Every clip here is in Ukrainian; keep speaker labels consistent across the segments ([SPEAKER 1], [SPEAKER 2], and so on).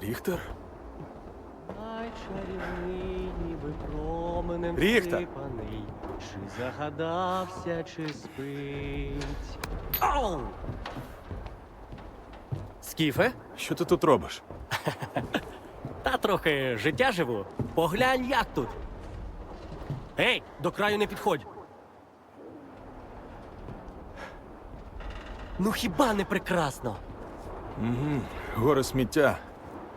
[SPEAKER 1] Ріхтер?
[SPEAKER 2] Всипаний, Чи загадався, чи спить. Ау! Скіфе?
[SPEAKER 1] Що ти тут робиш?
[SPEAKER 2] Та трохи життя живу. Поглянь, як тут. Ей, до краю не підходь. Ну хіба не прекрасно?
[SPEAKER 1] Гори сміття.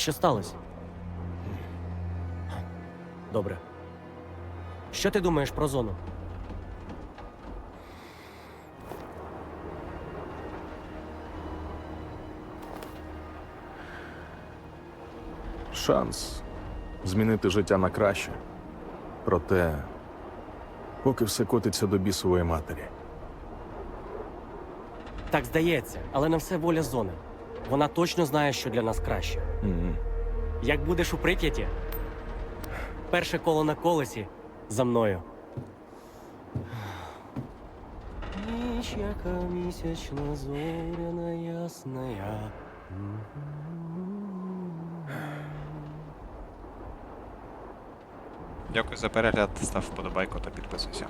[SPEAKER 2] Що сталося? Добре. Що ти думаєш про зону?
[SPEAKER 1] Шанс змінити життя на краще. Проте, поки все котиться до бісової матері.
[SPEAKER 2] Так здається, але на все воля зони. Вона точно знає, що для нас краще.
[SPEAKER 1] М.
[SPEAKER 2] Як будеш у Прип'яті? Перше коло на колесі за мною. Ніч, яка місячна зоряна ясна.
[SPEAKER 3] Дякую за перегляд, став вподобайку та підписуйся.